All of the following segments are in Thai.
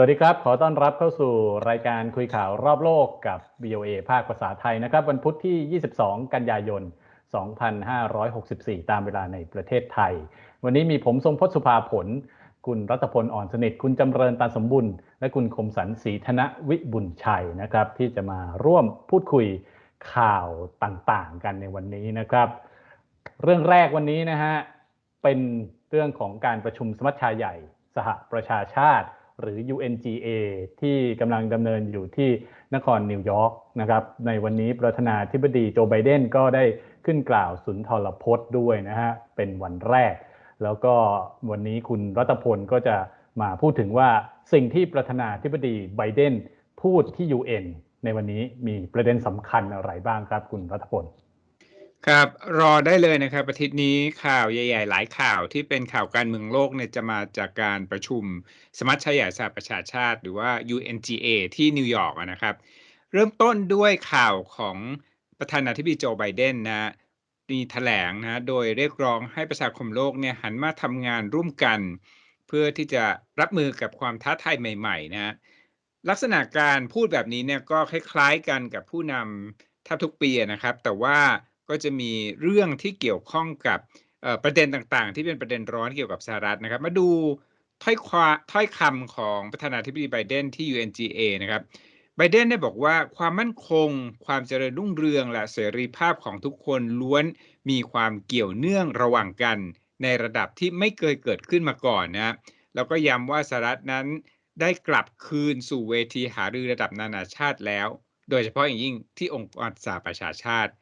สวัสดีครับ ขอต้อนรับเข้าสู่รายการคุยข่าวรอบโลกกับ VOA ภาคภาษาไทยนะครับ วันพุธที่ 22 กันยายน 2564 ตามเวลาในประเทศไทย วันนี้มีผมทรงพศสุภาผล คุณรัตพลอ่อนสนิท คุณจำเริญตาสมบุญ และคุณคมสันศรีธนวิบุญชัยนะครับ ที่จะมาร่วมพูดคุยข่าวต่างๆ กันในวันนี้นะครับ เรื่องแรกวันนี้นะฮะเป็นเรื่องของการประชุมสมัชชาใหญ่ สหประชาชาติ หรือ UNGA ที่กำลังดำเนินอยู่ที่นครนิวยอร์กนะครับ ในวันนี้ประธานาธิบดีโจไบเดนก็ได้ขึ้นกล่าวสุนทรพจน์ด้วยนะฮะ เป็นวันแรก แล้วก็วันนี้คุณรัตพลก็จะมาพูดถึงว่าสิ่งที่ประธานาธิบดีไบเดนพูดที่ UN ในวันนี้มีประเด็นสำคัญอะไรบ้างครับคุณรัตพล ครับรอได้เลยนะครับอาทิตย์นี้ข่าวใหญ่ ๆ หลายข่าวที่เป็นข่าวการเมืองโลกเนี่ยจะมาจากการประชุมสมัชชาใหญ่สหประชาชาติ หรือว่า UNGA ที่นิวยอร์กนะครับ เริ่มต้นด้วยข่าวของประธานาธิบดีโจไบเดนนะมีแถลงนะโดยเรียกร้องให้ประชาคมโลกเนี่ยหันมาทำงานร่วมกัน เพื่อที่จะรับมือกับความท้าทายใหม่ ๆ นะลักษณะการพูดแบบนี้เนี่ยก็คล้ายๆกันกับผู้นำทับทุกปีนะครับ แต่ว่า ก็จะมีเรื่องที่เกี่ยวข้องกับประเด็นต่างๆ ที่เป็นประเด็นร้อนเกี่ยวกับสหรัฐนะครับ มาดูถ้อยความถ้อยคำของประธานาธิบดีไบเดนที่ UNGA นะครับไบเดนได้บอกว่าความมั่นคง ความเจริญรุ่งเรืองและเสรีภาพของทุกคนล้วนมีความเกี่ยวเนื่องระหว่างกัน ในระดับที่ไม่เคยเกิดขึ้นมาก่อนนะแล้วก็ย้ำว่าสหรัฐนั้นได้กลับคืนสู่เวทีหารือระดับนานาชาติแล้ว โดยเฉพาะอย่างยิ่งที่องค์การสหประชาชาติ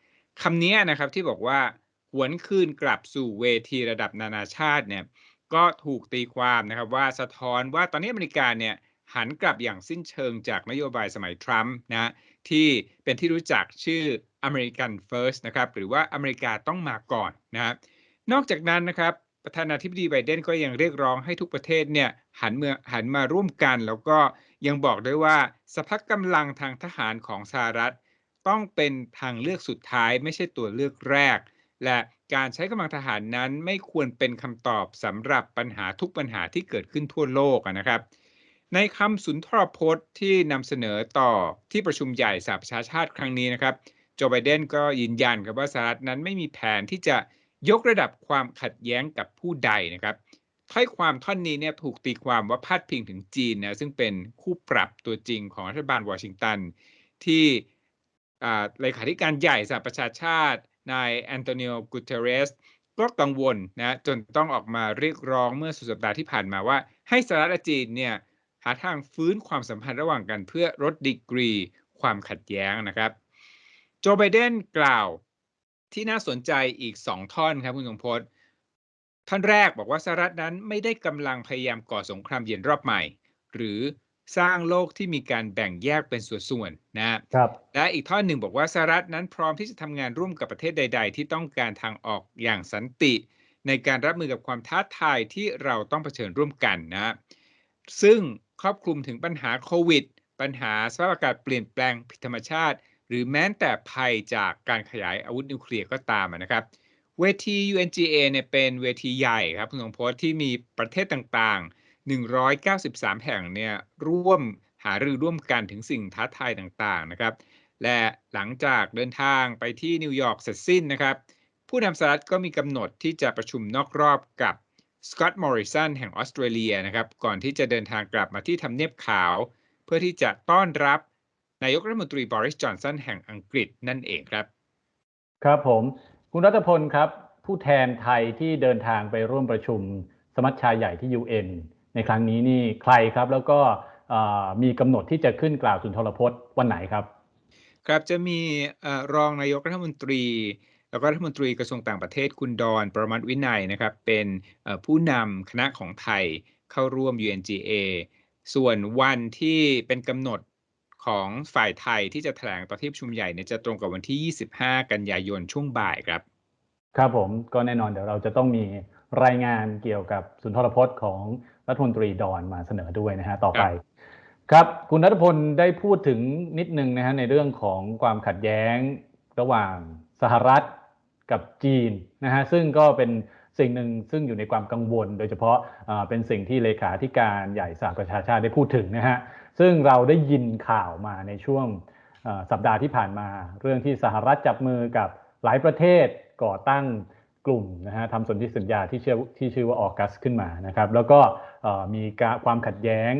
คำนี้นะครับที่บอกว่าหวนคืนกลับสู่เวทีระดับนานาชาติเนี่ยก็ถูกตีความนะครับว่าสะท้อนว่าตอนนี้อเมริกาเนี่ยหันกลับอย่างสิ้นเชิงจากนโยบายสมัยทรัมป์นะที่เป็นที่รู้จักชื่อ American First นะครับหรือว่าอเมริกาต้องมาก่อนนะครับนอกจากนั้นนะครับประธานาธิบดีไบเดนก็ยังเรียกร้องให้ทุกประเทศเนี่ยหันเมือหันมาร่วมกัน แล้วก็ยังบอกด้วยว่าสภาพกำลังทางทหารของสหรัฐ ต้องเป็นทางเลือกสุดท้ายไม่ใช่ตัวเลือกแรก และการใช้กำลังทหารนั้นไม่ควรเป็นคำตอบสำหรับปัญหาทุกปัญหาที่เกิดขึ้นทั่วโลกนะครับ ในคำสุนทรพจน์ที่นำเสนอต่อที่ประชุมใหญ่สหประชาชาติครั้งนี้นะครับโจไบเดนก็ยืนยันครับว่าสหรัฐนั้นไม่มีแผนที่จะยกระดับความขัดแย้งกับผู้ใดนะครับถ้อยความท่อนนี้เนี่ยถูกตีความว่าพาดพิงถึงจีนนะซึ่งเป็นคู่ปรับตัวจริงของรัฐบาลวอชิงตัน ที่ เลขาธิการใหญ่สหประชาชาตินายแอนโตนิโอกูเตเรสก็กังวลนะจนต้องออกมาเรียกร้องเมื่อสุดสัปดาห์ที่ผ่านมาว่า ให้สหรัฐและจีนเนี่ยหาทางฟื้นความสัมพันธ์ระหว่างกันเพื่อลดดีกรีความขัดแย้งนะครับ โจไบเดนกล่าวที่น่าสนใจอีก 2 ท่อนครับคุณสมพศท่านแรกบอกว่าสหรัฐนั้นไม่ได้กำลังพยายามก่อสงครามเย็นรอบใหม่ หรือ สร้างโลกที่มีการแบ่งแยกเป็นส่วนๆนะครับและอีกท่อนหนึ่งบอกว่าสหรัฐนั้นพร้อมที่จะทำงานร่วมกับประเทศใด ๆ ที่ต้องการทางออกอย่างสันติ ในการรับมือกับความท้าทายที่เราต้องเผชิญร่วมกันนะซึ่งครอบคลุมถึงปัญหาโควิด ปัญหาสภาพอากาศเปลี่ยนแปลงผิดธรรมชาติ หรือแม้แต่ภัยจากการขยายอาวุธนิวเคลียร์ก็ตามนะครับ เวที UNGA เนี่ยเป็นเวทีใหญ่ครับคุณสงพจน์ที่มีประเทศต่างๆ 193 แห่งเนี่ยร่วมหารือร่วมกันถึงสิ่งท้าทายต่างๆนะครับ และหลังจากเดินทางไปที่นิวยอร์กเสร็จสิ้นนะครับ ผู้นำสหรัฐก็มีกำหนดที่จะประชุมนอกรอบกับสกอตต์มอริสันแห่งออสเตรเลียนะครับ ก่อนที่จะเดินทางกลับมาที่ทำเนียบขาว เพื่อที่จะต้อนรับนายกรัฐมนตรีบริสจอนสันแห่งอังกฤษนั่นเองครับ ครับผม คุณรัตพลครับ ผู้แทนไทยที่เดินทางไปร่วมประชุมสมัชชาใหญ่ที่ UN ในครั้งนี้นี่ใครครับ แล้วก็มีกำหนดที่จะขึ้นกล่าวสุนทรพจน์วันไหนครับ ครับจะมีรองนายกรัฐมนตรี แล้วก็รัฐมนตรีกระทรวงต่างประเทศคุณดอนประมัติวินัยนะครับ เป็นผู้นำคณะของไทยเข้าร่วม UNGA ส่วนวันที่เป็นกำหนดของฝ่ายไทยที่จะแถลงต่อที่ประชุมใหญ่เนี่ยจะตรงกับวันที่ 25 กันยายนช่วงบ่ายครับ ครับผมก็แน่นอนเดี๋ยวเราจะต้องมีรายงานเกี่ยวกับสุนทรพจน์ของ รัฐมนตรีดอนมาเสนอด้วยนะฮะต่อไป ครับคุณนัทพลได้พูดถึงนิดนึงนะฮะในเรื่องของความขัดแย้งระหว่างสหรัฐกับจีนนะฮะซึ่งก็เป็นสิ่งหนึ่งซึ่งอยู่ในความกังวล โดยเฉพาะเป็นสิ่งที่เลขาธิการใหญ่สหประชาชาติได้พูดถึงนะฮะซึ่งเราได้ยินข่าวมาในช่วงสัปดาห์ที่ผ่านมา เรื่องที่สหรัฐจับมือกับหลายประเทศก่อตั้งกลุ่มนะฮะทำสนธิสัญญาที่ชื่อที่ชื่อว่าออกัสขึ้นมานะครับ แล้วก็ มีความขัดแย้ง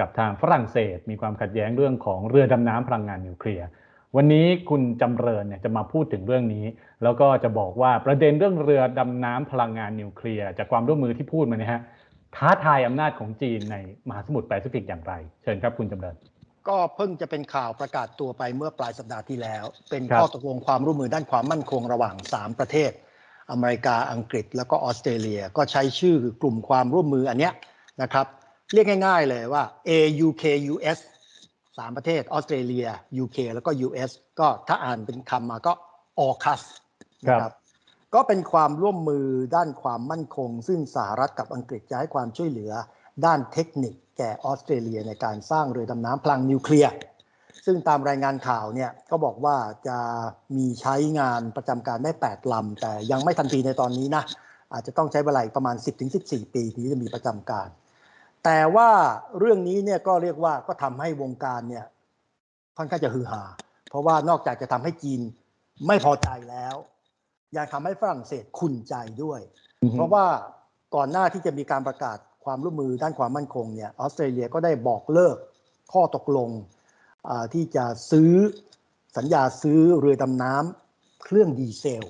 กับทางฝรั่งเศส มีความขัดแย้งเรื่องของเรือดำน้ำพลังงานนิวเคลียร์วันนี้คุณจำเริญเนี่ยจะมาพูดถึงเรื่องนี้ แล้วก็จะบอกว่าประเด็นเรื่องเรือดำน้ำพลังงานนิวเคลียร์จากความร่วมมือที่พูดมาเนี่ยฮะท้าทายอำนาจของจีนในมหาสมุทรแปซิฟิกอย่างไร เชิญครับคุณจำเริญก็เพิ่งจะเป็นข่าวประกาศตัวไปเมื่อปลายสัปดาห์ที่แล้ว เป็นข้อตกลงความร่วมมือด้านความมั่นคงระหว่าง 3 ประเทศ อเมริกาอังกฤษ แล้วก็ออสเตรเลีย ก็ใช้ชื่อกลุ่มความร่วมมืออันเนี้ย นะครับ เรียกง่าย ๆ เลยว่า AUKUS สามประเทศออสเตรเลีย UK แล้วก็ US ก็ถ้าอ่านเป็นคำมาก็ AUKUS นะครับก็เป็นความร่วมมือด้านความมั่นคง ซึ่งสหรัฐกับอังกฤษจะให้ความช่วยเหลือด้านเทคนิคแก่ออสเตรเลียในการสร้างเรือดำน้ำพลังนิวเคลียร์ซึ่งตามรายงานข่าวเนี่ยก็บอกว่าจะมีใช้งานประจำการได้ 8 ลำ แต่ยังไม่ทันทีในตอนนี้นะอาจจะต้องใช้เวลาประมาณ 10-14 ปีที่จะมีประจำการ แต่ว่าเรื่องนี้เนี่ยก็เรียกว่าก็ทำให้วงการเนี่ยค่อนข้างจะฮือฮาเพราะว่านอกจากจะทำให้จีนไม่พอใจแล้ว ยังทำให้ฝรั่งเศสขุนใจด้วย เพราะว่าก่อนหน้าที่จะมีการประกาศความร่วมมือด้านความมั่นคงเนี่ยออสเตรเลียก็ได้บอกเลิกข้อตกลงที่จะซื้อสัญญาซื้อเรือดำน้ำเครื่องดีเซล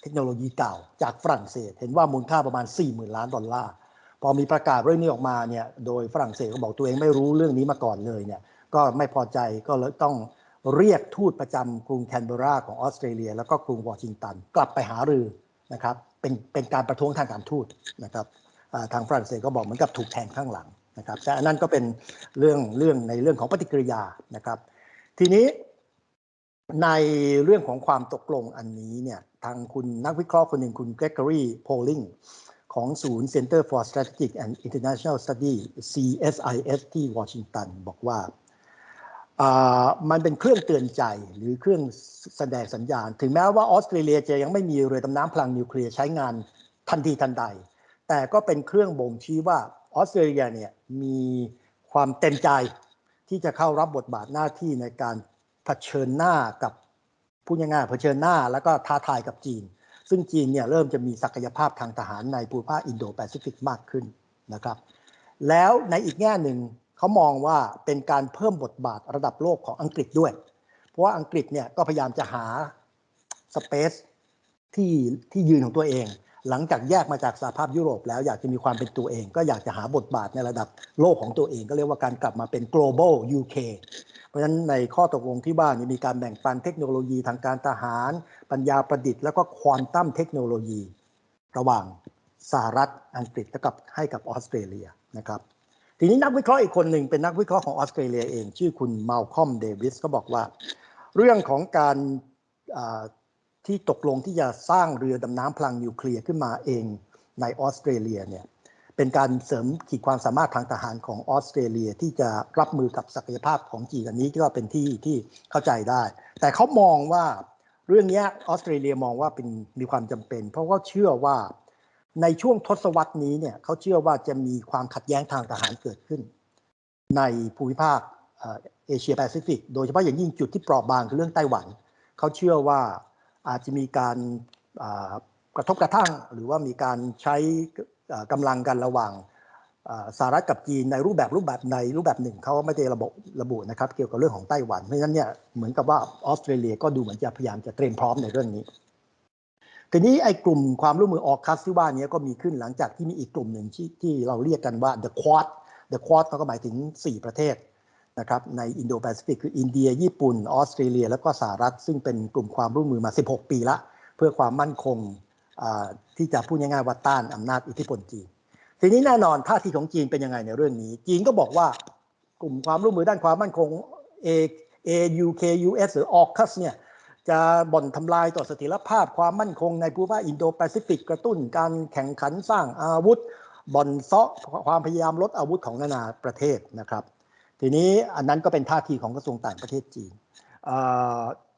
เทคโนโลยีเก่าจากฝรั่งเศส เห็นว่ามูลค่าประมาณ 40,000 ล้านดอลลาร์ พอมีประกาศเรื่องนี้ออกมาเนี่ยโดยฝรั่งเศสก็บอกตัวเองไม่รู้เรื่องนี้มาก่อนเลยเนี่ยก็ไม่พอใจก็เลยต้องเรียกทูตประจำกรุงแคนเบราของออสเตรเลีย แล้วก็กรุงวอชิงตัน กลับไปหารือนะครับเป็นเป็นการประท้วงทางการทูตนะครับทางฝรั่งเศสก็บอกเหมือนกับถูกแทงข้างหลังนะครับแต่อันนั้นก็เป็นเรื่องเรื่องในเรื่องของปฏิกิริยานะครับ ทีนี้ในเรื่องของความตกลงอันนี้เนี่ยทางคุณนักวิเคราะห์คนหนึ่งคุณเกรกอรีโพลิง ของศูนย์ Center for Strategic and International Study CSIS ที่วอชิงตันบอกว่า มันเป็นเครื่องเตือนใจหรือเครื่องแสดงสัญญาณ ถึงแม้ว่าออสเตรเลียจะยังไม่มีเรือดำน้ำพลังนิวเคลียร์ใช้งานทันทีทันใด แต่ก็เป็นเครื่องบ่งชี้ว่าออสเตรเลียเนี่ยมีความเต็มใจที่จะเข้ารับบทบาทหน้าที่ในการเผชิญหน้ากับพูดง่ายๆเผชิญหน้าแล้วก็ท้าทายกับจีน ซึ่งจีนเนี่ยเริ่มจะมีศักยภาพทางทหารในภูมิภาคอินโดแปซิฟิกมากขึ้นนะครับ แล้วในอีกแง่หนึ่งเขามองว่าเป็นการเพิ่มบทบาทระดับโลกของอังกฤษด้วย เพราะว่าอังกฤษเนี่ยก็พยายามจะหาสเปซที่ที่ยืนของตัวเอง หลังจากแยกมาจากสหภาพยุโรปแล้วอยากจะมีความเป็นตัวเอง ก็อยากจะหาบทบาทในระดับโลกของตัวเอง ก็เรียกว่าการกลับมาเป็น global UK เพราะฉะนั้นในข้อตกลงที่บ้านมีการแบ่งปันเทคโนโลยีทางการทหาร ปัญญาประดิษฐ์แล้วก็ควอนตัมเทคโนโลยี ระหว่างสหรัฐอังกฤษและกับให้กับออสเตรเลียนะครับทีนี้นักวิเคราะห์อีกคนหนึ่งเป็นนักวิเคราะห์ของออสเตรเลียเองชื่อคุณมาลคอมเดวิสก็บอกว่า เรื่องของการที่ตกลงที่จะสร้างเรือดำน้ำพลังนิวเคลียร์ขึ้นมาเองในออสเตรเลียเนี่ย เป็นการเสริมขีดความสามารถทางทหารของออสเตรเลียที่จะรับมือกับศักยภาพของจีนอันนี้ก็เป็นที่ที่เข้าใจได้ แต่เขามองว่าเรื่องนี้ออสเตรเลียมองว่าเป็นมีความจำเป็น เพราะว่าเชื่อว่าในช่วงทศวรรษนี้เนี่ยเขาเชื่อว่าจะมีความขัดแย้งทางทหารเกิดขึ้น ในภูมิภาคเอเชียแปซิฟิกโดยเฉพาะอย่างยิ่งจุดที่เปราะบางคือเรื่องไต้หวัน เขาเชื่อว่าอาจจะมีการกระทบกระทั่ง หรือว่ามีการใช้ กำลังกันระหว่างสหรัฐกับจีนในรูปแบบรูปแบบในรูปแบบหนึ่งเขาไม่ได้ระบุระบุนะครับ เกี่ยวกับเรื่องของไต้หวันเพราะฉะนั้นเนี่ยเหมือนกับว่าออสเตรเลียก็ดูเหมือนจะพยายามจะเตรียมพร้อมในเรื่องนี้ทีนี้ไอ้กลุ่มความร่วมมือออกคัสที่ว่านี้ก็มีขึ้นหลังจากที่มีอีกกลุ่มหนึ่งที่ที่เราเรียกกันว่า the quad the quad ก็หมายถึง 4 ประเทศนะครับในอินโดแปซิฟิกคืออินเดีย ญี่ปุ่น ออสเตรเลีย แล้วก็สหรัฐ ซึ่งเป็นกลุ่มความร่วมมือมา 16 ปีละ เพื่อความมั่นคง ที่จะพูดง่ายๆว่าต้านอำนาจอิทธิพลจีน ทีนี้แน่นอนท่าทีของจีนเป็นยังไงในเรื่องนี้ จีนก็บอกว่ากลุ่มความร่วมมือด้านความมั่นคง A AUKUS หรือ AUKUS เนี่ยจะบ่อนทำลายต่อเสถียรภาพความมั่นคงในภูมิภาคอินโดแปซิฟิกกระตุ้นการแข่งขันสร้างอาวุธ บ่อนเซาะความพยายามลดอาวุธของนานาประเทศนะครับ ทีนี้อันนั้นก็เป็นท่าทีของกระทรวงต่างประเทศจีน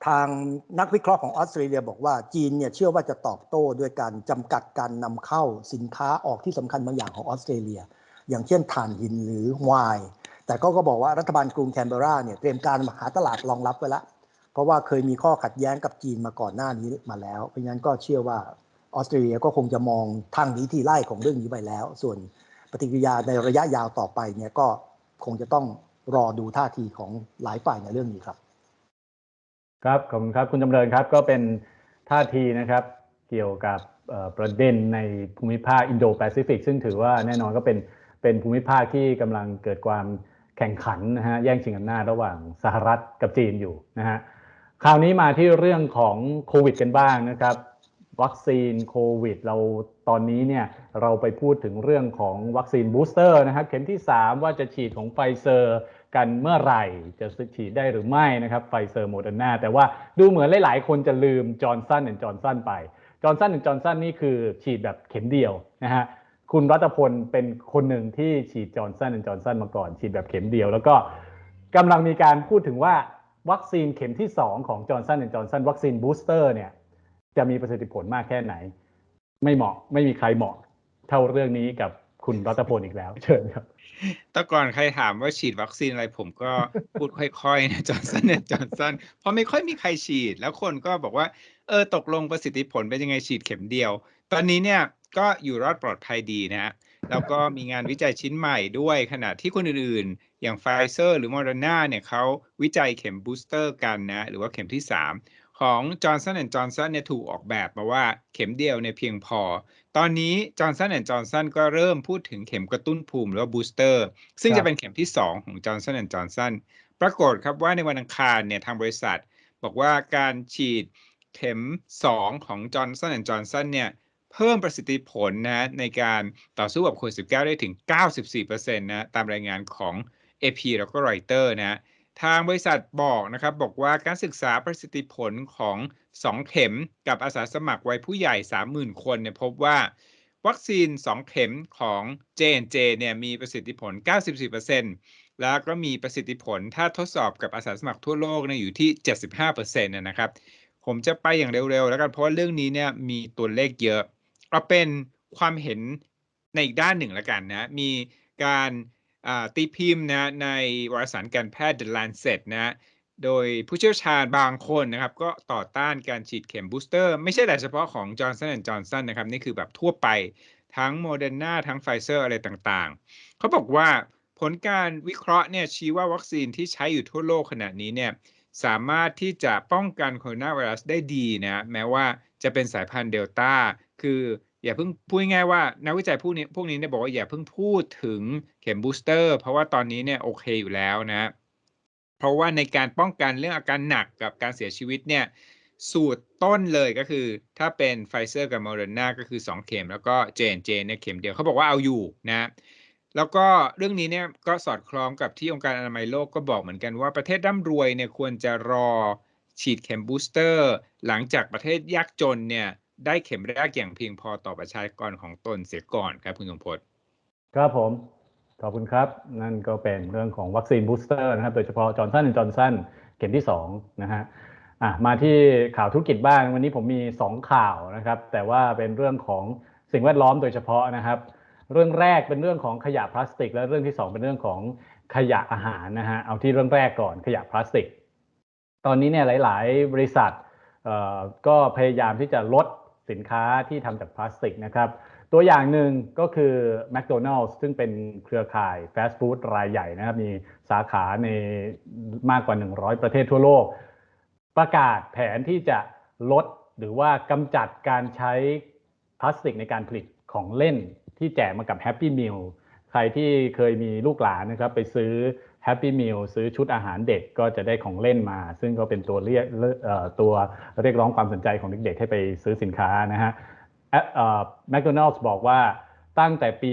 ทางนักวิเคราะห์ของออสเตรเลียบอกว่าจีนเนี่ยเชื่อว่าจะตอบโต้ด้วยการจำกัดการนำเข้าสินค้าออกที่สำคัญบางอย่างของออสเตรเลีย อย่างเช่นถ่านหินหรือไวน์แต่ก็ก็บอกว่ารัฐบาลกรุงแคนเบราเนี่ยเตรียมการหาตลาดรองรับไว้แล้วเพราะว่าเคยมีข้อขัดแย้งกับจีนมาก่อนหน้านี้มาแล้ว เพราะฉะนั้นก็เชื่อว่าออสเตรเลียก็คงจะมองทางหนี้ทีไล่ของเรื่องนี้ไปแล้ว ส่วนปฏิกิริยาในระยะยาวต่อไปเนี่ยก็คงจะต้องรอดูท่าทีของหลายฝ่ายในเรื่องนี้ครับ ครับขอบคุณครับคุณจำเริญครับก็เป็นท่าทีนะครับเกี่ยวกับประเด็นในภูมิภาคอินโดแปซิฟิกซึ่งถือว่าแน่นอนก็เป็นเป็นภูมิภาคที่กำลังเกิดความแข่งขันนะฮะแย่งชิงอำนาจระหว่างสหรัฐกับจีนอยู่นะฮะคราวนี้มาที่เรื่องของโควิดกันบ้างนะครับ วัคซีนโควิด เราตอนนี้เนี่ยเราไปพูดถึงเรื่องของวัคซีนบูสเตอร์นะครับเข็มที่ 3 ว่าจะฉีดของไฟเซอร์ กันเมื่อไหร่จะฉีดได้หรือไม่นะครับไฟเซอร์โมเดอร์นาแต่ว่าดูเหมือนหลาย ๆ คนจะลืมจอร์นสันและจอร์นสันไปจอร์นสันและจอร์นสันนี่คือฉีดแบบเข็มเดียวนะฮะคุณรัตพลเป็นคนหนึ่งที่ฉีดจอร์นสันและจอร์นสันมาก่อนฉีดแบบเข็มเดียว แล้วก็กำลังมีการพูดถึงว่าวัคซีนเข็มที่ 2 ของจอร์นสันและจอร์นสันวัคซีนบูสเตอร์เนี่ยจะมีประสิทธิผลมากแค่ไหน ไม่เหมาะไม่มีใครเหมาะเท่าเรื่องนี้กับ คุณรัตพลอีกแล้ว เชิญครับแต่ก่อนใครถามว่าฉีดวัคซีนอะไรผมก็พูดค่อยๆนะจอร์นสันเนี่ยจอร์นสันเพราะไม่ค่อยมีใครฉีด แล้วคนก็บอกว่า เออตกลงประสิทธิผลเป็นยังไงฉีดเข็มเดียว ตอนนี้เนี่ยก็อยู่รอดปลอดภัยดีนะฮะแล้วก็มีงานวิจัยชิ้นใหม่ด้วยขณะที่คนอื่นๆ อย่างไฟเซอร์หรือ m อร์นาเนี่ยเขาวิจัยเข็มบูสเตอร์กันนะ หรือว่าเข็มที่ 3 ของ Johnson Johnson เนี่ยถูกออกแบบมาว่าเข็มเดียวเนี่ยเพียงพอ ตอนนี้ Johnson Johnson ก็เริ่มพูดถึงเข็มกระตุ้นภูมิหรือว่าบูสเตอร์ซึ่งครับจะเป็นเข็มที่ 2 ของ Johnson Johnson ปรากฏครับว่าในวันอังคารเนี่ยทางบริษัท บอกว่าการฉีดเข็ม 2 ของ Johnson Johnson เนี่ยเพิ่มประสิทธิผลนะในการต่อสู้กับโควิด 19 ได้ถึง 94%นะตามรายงานของ AP แล้วก็ Reuters นะ ทางบริษัทบอกนะครับ บอกว่าการศึกษาประสิทธิผลของ 2 เข็มกับอาสาสมัครวัยผู้ใหญ่ 30,000 คนเนี่ยพบว่า วัคซีน 2 เข็มของ J&J เนี่ยมีประสิทธิผล 94%แล้วก็มีประสิทธิผลถ้าทดสอบกับอาสาสมัครทั่วโลกเนี่ยอยู่ที่ 75%นะนะครับ ผมจะไปอย่างเร็วๆ แล้วกันเพราะว่าเรื่องนี้เนี่ยมีตัวเลขเยอะเอาเป็นความเห็นในอีกด้านหนึ่งแล้วกันนะ มีการ ตีพิมพ์นะในวารสารการแพทย์ The Lancet นะโดยผู้เชี่ยวชาญบางคนนะครับ ก็ต่อต้านการฉีดเข็มบูสเตอร์ ไม่ใช่แต่เฉพาะของ Johnson Johnson นะครับ นี่คือแบบทั่วไปทั้ง Moderna ทั้ง Pfizer อะไรต่างๆ เขาบอกว่าผลการวิเคราะห์เนี่ยชี้ว่าวัคซีนที่ใช้อยู่ทั่วโลกขณะนี้เนี่ยสามารถที่จะป้องกันโคโรนาไวรัสได้ดีนะ แม้ว่าจะเป็นสายพันธุ์เดลต้า คือ อย่าเพิ่งพูดง่ายๆว่านักวิจัยพวกนี้พวกนี้เนี่ยบอกว่าอย่าเพิ่งพูดถึงเข็มบูสเตอร์เพราะว่าตอนนี้เนี่ยโอเคอยู่แล้วนะ เพราะว่าในการป้องกันเรื่องอาการหนักกับการเสียชีวิตเนี่ยสูตรต้นเลยก็คือ ถ้าเป็นไฟเซอร์กับ m o เ e r n a ก็คือ 2 เข็ม แล้วก็ J&J เนี่ยเข็มเดียวเขาบอกว่าเอาอยู่นะ แล้วก็เรื่องนี้เนี่ยก็สอดคล้องกับที่องค์การอนามัยโลกก็บอกเหมือนกันว่าประเทศร่ำรวยเนี่ยควรจะรอฉีดเข็มบูสเตอร์หลังจากประเทศยากจนเนี่ย ได้เข็มแรกอย่างเพียงพอต่อประชากรของตนเสียก่อนครับคุณสมพศครับผม ขอบคุณครับ นั่นก็เป็นเรื่องของวัคซีนบูสเตอร์นะครับ โดยเฉพาะจอร์นสันจอร์นสันเข็มที่2นะฮะอะมาที่ข่าวธุรกิจบ้าง วันนี้ผมมี 2 ข่าวนะครับ แต่ว่าเป็นเรื่องของสิ่งแวดล้อมโดยเฉพาะนะครับ เรื่องแรกเป็นเรื่องของขยะพลาสติก และเรื่องที่ 2 เป็นเรื่องของขยะอาหารนะฮะ เอาที่เรื่องแรกก่อนขยะพลาสติก ตอนนี้เนี่ยหลาย ๆ บริษัทเอ่อก็พยายามที่จะลด สินค้าที่ทำจากพลาสติกนะครับ ตัวอย่างหนึ่งก็คือ McDonald's ซึ่งเป็นเครือข่ายฟาสต์ฟู้ดรายใหญ่นะครับ มีสาขาในมากกว่า 100 ประเทศทั่วโลก ประกาศแผนที่จะลดหรือว่ากำจัดการใช้พลาสติกในการผลิตของเล่นที่แจกมากับ Happy Meal ใครที่เคยมีลูกหลานนะครับไปซื้อ Happy Meal ซื้อชุดอาหารเด็กก็จะได้ของเล่นมา ซึ่งก็เป็นตัวเรียกตัวเรียกร้องความสนใจของเด็กๆ ให้ไปซื้อสินค้านะฮะแมคโดนัล s บอกว่าตั้งแต่ปี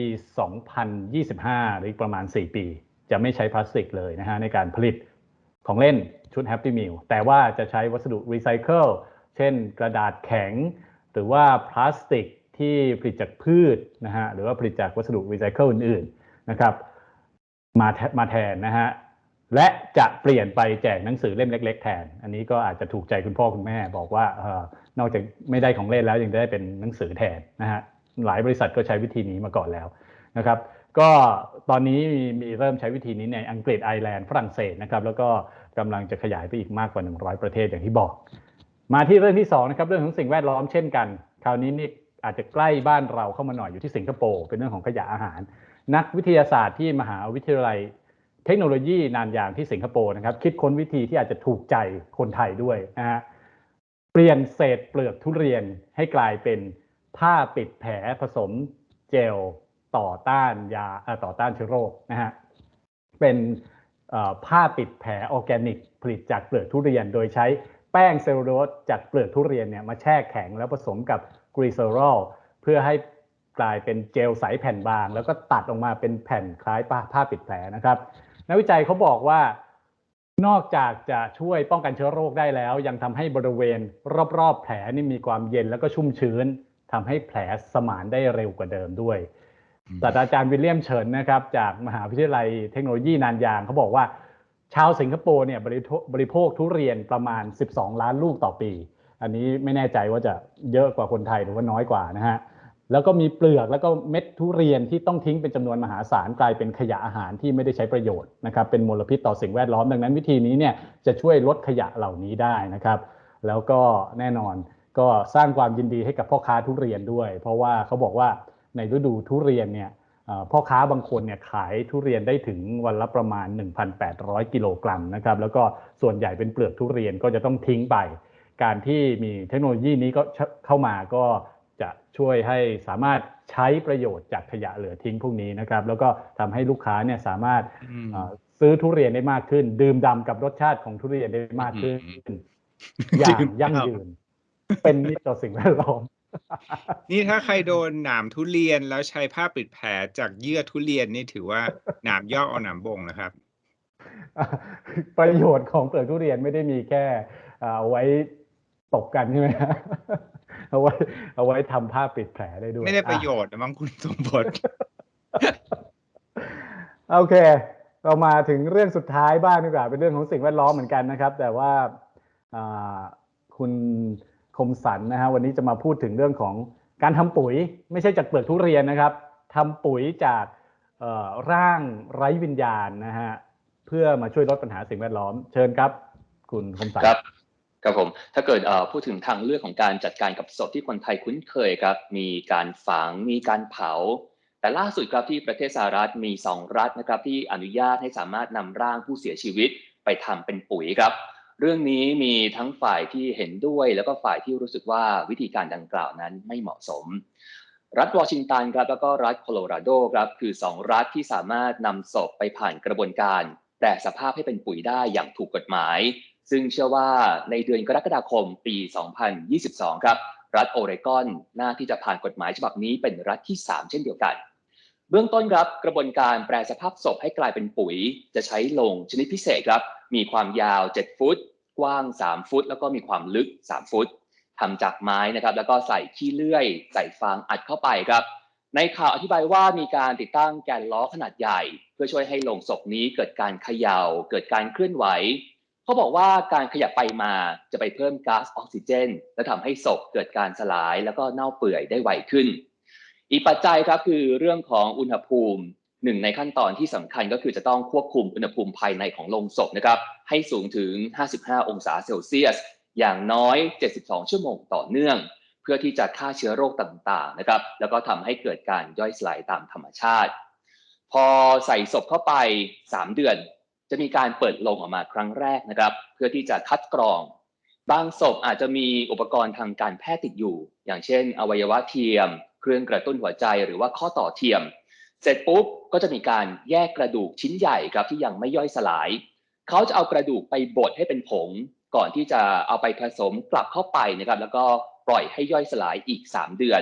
2025 หรืออีกประมาณ 4 ปี จะไม่ใช้พลาสติกเลยนะฮะในการผลิตของเล่นชุด Happy Meal แต่ว่าจะใช้วัสดุรีไซเคิลเช่นกระดาษแข็ง หรือว่าพลาสติกที่ผลิตจากพืชนะฮะหรือว่าผลิตจากวัสดุรีไซเคิลอื่นๆนะครับ มาแทมาแทนนะฮะและจะเปลี่ยนไปแจกหนังสือเล่มเล็ก ๆ แทน อันนี้ก็อาจจะถูกใจคุณพ่อคุณแม่ บอกว่าเออนอกจากไม่ได้ของเล่นแล้วยังได้เป็นหนังสือแทนนะฮะหลายบริษัทก็ใช้วิธีนี้มาก่อนแล้วนะครับ ก็ตอนนี้มีมีเริ่มใช้วิธีนี้ในอังกฤษไอร์แลนด์ฝรั่งเศสนะครับแล้วก็กำลังจะขยายไปอีกมากกว่า 100 ประเทศอย่างที่บอก มาที่เรื่องที่2นะครับเรื่องของสิ่งแวดล้อมเช่นกัน คราวนี้นี่อาจจะใกล้บ้านเราเข้ามาหน่อยอยู่ที่สิงคโปร์เป็นเรื่องของขยะอาหาร นักวิทยาศาสตร์ที่มหาวิทยาลัย เทคโนโลยีนานยางที่สิงคโปร์นะครับ คิดค้นวิธีที่อาจจะถูกใจคนไทยด้วยนะฮะเปลี่ยนเศษเปลือกทุเรียนให้กลายเป็นผ้าปิดแผลผสมเจลต่อต้านยาต่อต้านเชื้อโรคนะฮะเป็นผ้าปิดแผลออร์แกนิก ผลิตจากเปลือกทุเรียน โดยใช้แป้งเซลลูโลสจากเปลือกทุเรียนเนี่ยมาแช่แข็งแล้วผสมกับกรีเซอรอลเพื่อให้ กลายเป็นเจลใสแผ่นบาง แล้วก็ตัดออกมาเป็นแผ่นคล้ายผ้าปิดแผลนะครับนักวิจัยเขาบอกว่านอกจากจะช่วยป้องกันเชื้อโรคได้แล้ว ยังทำให้บริเวณรอบๆ แผลนี่มีความเย็นแล้วก็ชุ่มชื้นทำให้แผลสมานได้เร็วกว่าเดิมด้วยศาสตราจารย์วิลเลียมเฉินนะครับ จากมหาวิทยาลัยเทคโนโลยีนานยางเขาบอกว่า ชาวสิงคโปร์เนี่ยบริโภคทุเรียนประมาณ 12 ล้านลูกต่อปี อันนี้ไม่แน่ใจว่าจะเยอะกว่าคนไทยหรือว่าน้อยกว่านะฮะ แล้วก็มีเปลือกแล้วก็เม็ดทุเรียนที่ต้องทิ้งเป็นจำนวนมหาศาลกลายเป็นขยะอาหารที่ไม่ได้ใช้ประโยชน์นะครับเป็นมลพิษต่อสิ่งแวดล้อมดังนั้นวิธีนี้เนี่ยจะช่วยลดขยะเหล่านี้ได้นะครับ แล้วก็แน่นอนก็สร้างความยินดีให้กับพ่อค้าทุเรียนด้วย เพราะว่าเขาบอกว่าในฤดูทุเรียนเนี่ยพ่อค้าบางคนเนี่ยขายทุเรียนได้ถึงวันละประมาณ 1,800 กิโลกรัมนะครับแล้วก็ส่วนใหญ่เป็นเปลือกทุเรียนก็จะต้องทิ้งไป การที่มีเทคโนโลยีนี้ก็เข้ามาก็ จะช่วยให้สามารถใช้ประโยชน์จากขยะเหลือทิ้งพวกนี้นะครับ แล้วก็ทำให้ลูกค้าเนี่ยสามารถซื้อทุเรียนได้มากขึ้น ดื่มด่ากับรสชาติของทุเรียนได้มากขึ้น อย่างยั่งยืน เป็นมิตรต่อสิ่งแวดล้อมนี่ถ้าใครโดนหนามทุเรียนแล้วใช้ผ้าปิดแผลจากเยื่อทุเรียนนี่ถือว่าหนามย่อเอาหนามบ่งนะครับ ประโยชน์ของเปลือกทุเรียนไม่ได้มีแค่เอาไว้ตกกันใช่ไหม เอาไว้ เอาไว้ทำผ้าปิดแผลได้ด้วย ไม่ได้ประโยชน์นะมั้งคุณสมบัติโอเค เรามาถึงเรื่องสุดท้ายบ้างดีกว่าเป็นเรื่องของสิ่งแวดล้อมเหมือนกันนะครับ แต่ว่าคุณคมสันนะฮะวันนี้จะมาพูดถึงเรื่องของการทำปุ๋ย ไม่ใช่จากเปลือกทุเรียนนะครับทำปุ๋ยจากร่างไร้วิญญาณนะฮะเพื่อมาช่วยลดปัญหาสิ่งแวดล้อม เชิญครับ คุณคมสันครับ ครับผมถ้าเกิดพูดถึงทางเลือกของการจัดการกับศพที่คนไทยคุ้นเคยครับ มีการฝังมีการเผา แต่ล่าสุดครับที่ประเทศสหรัฐมี 2 รัฐนะครับที่อนุญาตให้สามารถนำร่างผู้เสียชีวิตไปทำเป็นปุ๋ยครับ เรื่องนี้มีทั้งฝ่ายที่เห็นด้วย แล้วก็ฝ่ายที่รู้สึกว่าวิธีการดังกล่าวนั้นไม่เหมาะสม รัฐวอชิงตันครับแล้วก็รัฐโคโลราโดครับคือ 2 รัฐที่สามารถนำศพไปผ่านกระบวนการแปลสภาพให้เป็นปุ๋ยได้อย่างถูกกฎหมาย ซึ่งเชื่อว่าในเดือนกรกฎาคมปี 2022 ครับรัฐโอเรกอนน่าที่จะผ่านกฎหมายฉบับนี้เป็นรัฐที่ 3 เช่นเดียวกัน เบื้องต้นครับกระบวนการแปลสภาพศพให้กลายเป็นปุ๋ย จะใช้ลงชนิดพิเศษครับ มีความยาว 7 ฟุต กว้าง 3 ฟุต แล้วก็มีความลึก 3 ฟุตทำจากไม้นะครับ แล้วก็ใส่ขี้เลื่อย ใส่ฟางอัดเข้าไปครับ ในข่าวอธิบายว่ามีการติดตั้งแกนล้อขนาดใหญ่ เพื่อช่วยให้ลงศพนี้เกิดการเขยา่า เกิดการเคลื่อนไหว เขาบอกว่าการขยับไปมาจะไปเพิ่มก๊าซออกซิเจน และทำให้ศพเกิดการสลายแล้วก็เน่าเปื่อยได้ไวขึ้น อีกปัจจัยครับคือเรื่องของอุณหภูมิหนึ่งในขั้นตอนที่สำคัญก็คือจะต้องควบคุมอุณหภูมิภายในของโลงศพนะครับให้สูงถึง 55 องศาเซลเซียส อย่างน้อย 72 ชั่วโมงต่อเนื่อง เพื่อที่จะฆ่าเชื้อโรคต่างๆนะครับแล้วก็ทำให้เกิดการย่อยสลายตามธรรมชาติ พอใส่ศพเข้าไป 3 เดือน จะมีการเปิดลงออกมาครั้งแรกนะครับ เพื่อที่จะคัดกรอง บางศพอาจจะมีอุปกรณ์ทางการแพทย์ติดอยู่ อย่างเช่น อวัยวะเทียม เครื่องกระตุ้นหัวใจหรือว่าข้อต่อเทียม เสร็จปุ๊บก็จะมีการแยกกระดูกชิ้นใหญ่ครับที่ยังไม่ย่อยสลาย เขาจะเอากระดูกไปบดให้เป็นผง ก่อนที่จะเอาไปผสมกลับเข้าไปนะครับ แล้วก็ปล่อยให้ย่อยสลายอีก 3 เดือน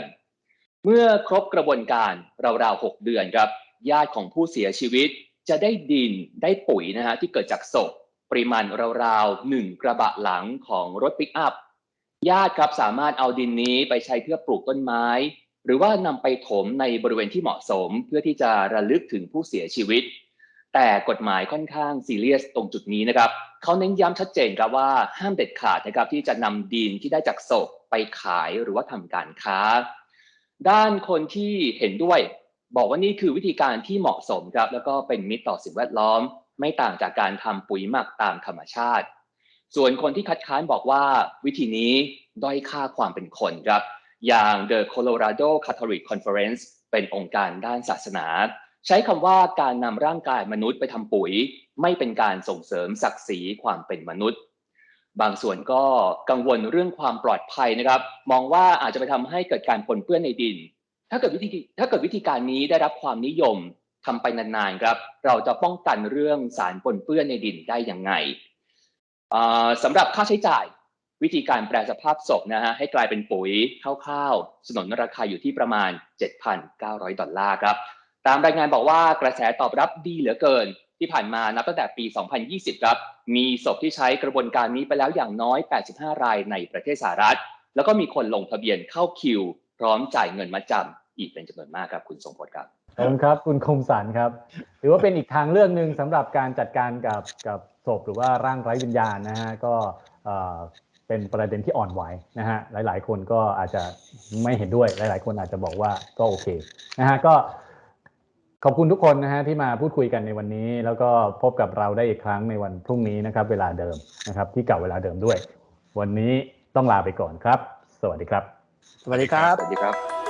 เมื่อครบกระบวนการราวๆ6เดือนครับญาติของผู้เสียชีวิต จะได้ดินได้ปุ๋ยนะฮะที่เกิดจากศพปริมาณราวๆหนึ่งกระบะหลังของรถปิกอัพ ญาติครับสามารถเอาดินนี้ไปใช้เพื่อปลูกต้นไม้ หรือว่านำไปถมในบริเวณที่เหมาะสม เพื่อที่จะระลึกถึงผู้เสียชีวิต แต่กฎหมายค่อนข้างซีเรียสตรงจุดนี้นะครับเขาเน้นย้ำชัดเจนครับว่าห้ามเด็ดขาดนะครับที่จะนำดินที่ได้จากศพไปขายหรือว่าทำการค้า ด้านคนที่เห็นด้วย บอกว่านี่คือวิธีการที่เหมาะสมครับ แล้วก็เป็นมิตรต่อสิ่งแวดล้อม ไม่ต่างจากการทำปุ๋ยหมักตามธรรมชาติ ส่วนคนที่คัดค้านบอกว่าวิธีนี้ด้อยค่าความเป็นคนครับ อย่าง The Colorado Catholic Conference เป็นองค์การด้านศาสนา ใช้คำว่าการนำร่างกายมนุษย์ไปทำปุ๋ย ไม่เป็นการส่งเสริมศักดิ์ศรีความเป็นมนุษย์ บางส่วนก็กังวลเรื่องความปลอดภัยนะครับ มองว่าอาจจะไปทำให้เกิดการปนเปื้อนในดิน ถ้าเกิดวิธีถ้าเกิดวิธีการนี้ได้รับความนิยมทำไปนานๆครับ เราจะป้องกันเรื่องสารปนเปื้อนในดินได้ยังไงอ่าสำหรับค่าใช้จ่ายวิธีการแปลสภาพศพนะฮะให้กลายเป็นปุ๋ยคร่าวๆสนนราคาอยู่ที่ประมาณ 7,900 ดอลลาร์ครับ ตามรายงานบอกว่ากระแสตอบรับดีเหลือเกิน ที่ผ่านมานับตั้งแต่ปี 2020 ครับ มีศพที่ใช้กระบวนการนี้ไปแล้วอย่างน้อย 85 รายในประเทศสหรัฐ แล้วก็มีคนลงทะเบียนเข้าคิว พร้อมจ่ายเงินมาจำ อีกเป็นจำนวนมากครับคุณทรงพลครับขอบคุณครับคุณคมสันครับถือว่าเป็นอีกทางเรื่องหนึ่งสำหรับการจัดการกับกับศพหรือว่าร่างไร้วิญญาณนะฮะก็เอ่อเป็นประเด็นที่อ่อนไหวนะฮะหลาย ๆ คนก็อาจจะไม่เห็นด้วยหลาย ๆ คนอาจจะบอกว่าก็โอเคนะฮะก็ขอบคุณทุกคนนะฮะที่มาพูดคุยกันในวันนี้ แล้วก็พบกับเราได้อีกครั้งในวันพรุ่งนี้นะครับ เวลาเดิมนะครับ ที่เก่าเวลาเดิมด้วย วันนี้ต้องลาไปก่อนครับ สวัสดีครับ สวัสดีครับสวัสดีครับ